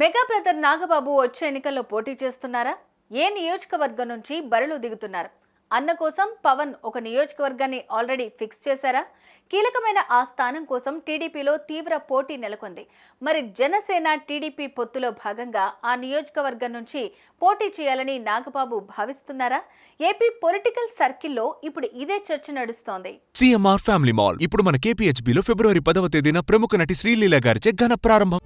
Mega brother Nagababu వచ్చే ఎన్నికల్లో పోటీ చేస్తున్నారా? ఏ నియోజకవర్గం నుంచి బరులు దిగుతున్నారు? అన్న కోసం పవన్ ఒక నియోజకవర్గాన్ని ఆల్రెడీ ఫిక్స్ చేశారా? కీలకమైన ఆ స్థానం కోసం టీడీపీలో తీవ్ర పోటీ నెలకొంది. మరి జనసేన టీడీపీ పొత్తులో భాగంగా ఆ నియోజకవర్గం నుంచి పోటీ చేయాలని నాగబాబు భావిస్తున్నారా? ఏపీ పొలిటికల్ సర్కిల్లో ఇప్పుడు ఇదే చర్చ నడుస్తోంది. CMR family mall. ఇప్పుడు మన కేపీహెచ్బీలో ఫిబ్రవరి పదవ తేదీన ప్రముఖ నటి శ్రీలీల గారిచే ఘన ప్రారంభం.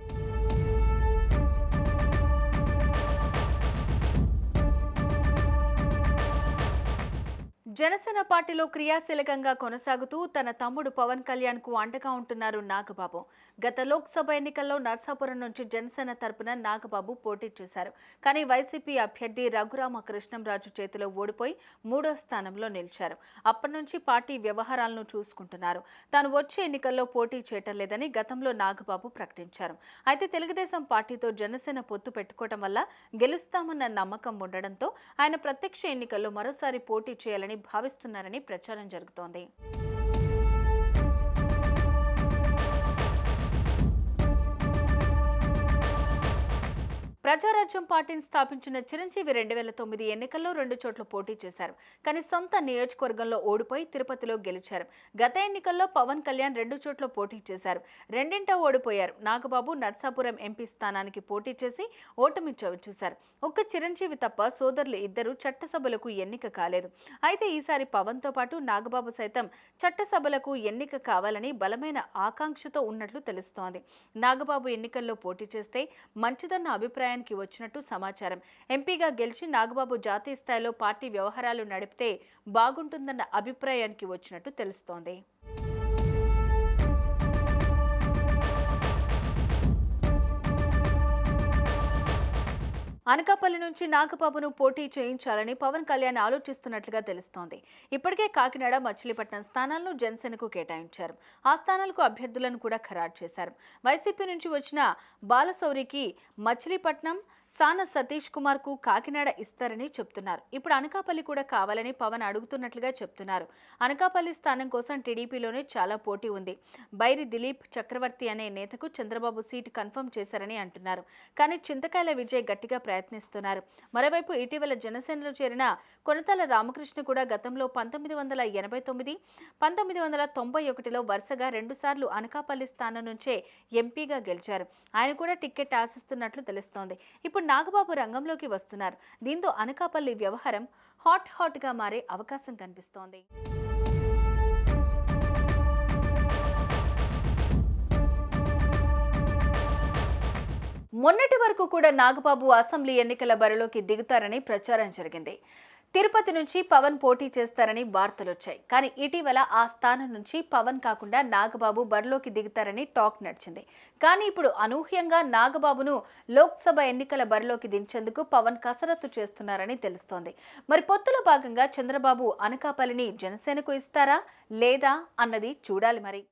జనసేన పార్టీలో క్రియాశీలకంగా కొనసాగుతూ తన తమ్ముడు పవన్ కళ్యాణ్కు అండగా ఉంటున్నారు నాగబాబు. గత లోక్సభ ఎన్నికల్లో నర్సాపురం నుంచి జనసేన తరపున నాగబాబు పోటీ చేశారు. కానీ వైసీపీ అభ్యర్థి రఘురామ కృష్ణంరాజు చేతిలో ఓడిపోయి మూడో స్థానంలో నిలిచారు. అప్పటి నుంచి పార్టీ వ్యవహారాలను చూసుకుంటున్నారు. తాను వచ్చే ఎన్నికల్లో పోటీ చేయటం లేదని గతంలో నాగబాబు ప్రకటించారు. అయితే తెలుగుదేశం పార్టీతో జనసేన పొత్తు పెట్టుకోవటం వల్ల గెలుస్తామన్న నమ్మకం ఉండడంతో ఆయన ప్రత్యక్ష ఎన్నికల్లో మరోసారి పోటీ చేయాలని భావిస్తున్నారని ప్రచారం జరుగుతోంది. ప్రజారాజ్యం పార్టీని స్థాపించిన చిరంజీవి రెండు వేల తొమ్మిది ఎన్నికల్లో రెండు చోట్ల పోటీ చేశారు. కానీ సొంత నియోజకవర్గంలో ఓడిపోయి తిరుపతిలో గెలిచారు. గత ఎన్నికల్లో పవన్ కళ్యాణ్ రెండు చోట్ల పోటీ చేశారు. రెండింట ఓడిపోయారు. నాగబాబు నర్సాపురం ఎంపీ స్థానానికి పోటీ చేసి ఓటమి చవిచూశారు ఒక్క చిరంజీవి తప్ప సోదరులు ఇద్దరు చట్టసభలకు ఎన్నిక కాలేదు. అయితే ఈసారి పవన్తో పాటు నాగబాబు సైతం చట్టసభలకు ఎన్నిక కావాలని బలమైన ఆకాంక్షతో ఉన్నట్లు తెలుస్తోంది. నాగబాబు ఎన్నికల్లో పోటీ చేస్తే మంచిదన్న అభిప్రాయం నిర్ణయానికి వచ్చినట్టు సమాచారం. ఎంపీగా గెలిచి నాగబాబు జాతీయ స్థాయిలో పార్టీ వ్యవహారాలు నడిపితే బాగుంటుందన్న అభిప్రాయానికి వచ్చినట్టు తెలుస్తోంది. అనకాపల్లి నుంచి నాగబాబును పోటీ చేయించాలని పవన్ కళ్యాణ్ ఆలోచిస్తున్నట్లుగా తెలుస్తోంది. ఇప్పటికే కాకినాడ మచిలీపట్నం స్థానాలను జనసేనకు కేటాయించారు. ఆ స్థానాలకు అభ్యర్థులను కూడా ఖరారు చేశారు. వైసీపీ నుంచి వచ్చిన బాలశౌరికి మచిలీపట్నం సాన సతీష్ కుమార్కు కాకినాడ ఇస్తారని చెప్తున్నారు. ఇప్పుడు అనకాపల్లి కూడా కావాలని పవన్ అడుగుతున్నట్లుగా చెప్తున్నారు. అనకాపల్లి స్థానం కోసం టీడీపీలోనే చాలా పోటీ ఉంది. బైరి దిలీప్ చక్రవర్తి అనే నేతకు చంద్రబాబు సీటు కన్ఫర్మ్ చేశారని అంటున్నారు. కానీ చింతకాయల విజయ్ గట్టిగా ప్రయత్నిస్తున్నారు. మరోవైపు ఇటీవల జనసేనలో చేరిన కొనతల రామకృష్ణ కూడా గతంలో పంతొమ్మిది వందల ఎనభై తొమ్మిది పంతొమ్మిది వందల తొంభై ఒకటిలో వరుసగా రెండుసార్లు అనకాపల్లి స్థానం నుంచే ఎంపీగా గెలిచారు. ఆయన కూడా టికెట్ ఆశిస్తున్నట్లు తెలుస్తోంది. ఇప్పుడు నాగబాబు రంగంలోకి వస్తున్నారు. దీంతో అనకాపల్లి వ్యవహారం హాట్ హాట్గా మారే అవకాశం కనిపిస్తోంది. మొన్నటి వరకు కూడా నాగబాబు అసెంబ్లీ ఎన్నికల బరిలోకి దిగుతారని ప్రచారం జరిగింది. తిరుపతి నుంచి పవన్ పోటీ చేస్తారని వార్తలొచ్చాయి. కానీ ఇటీవల ఆ స్థానం నుంచి పవన్ కాకుండా నాగబాబు బరిలోకి దిగుతారని టాక్ నడిచింది. కానీ ఇప్పుడు అనూహ్యంగా నాగబాబును లోక్సభ ఎన్నికల బరిలోకి దించేందుకు పవన్ కసరత్తు చేస్తున్నారని తెలుస్తోంది. మరి పొత్తులో భాగంగా చంద్రబాబు అనకాపల్లిని జనసేనకు ఇస్తారా లేదా అన్నది చూడాలి మరి.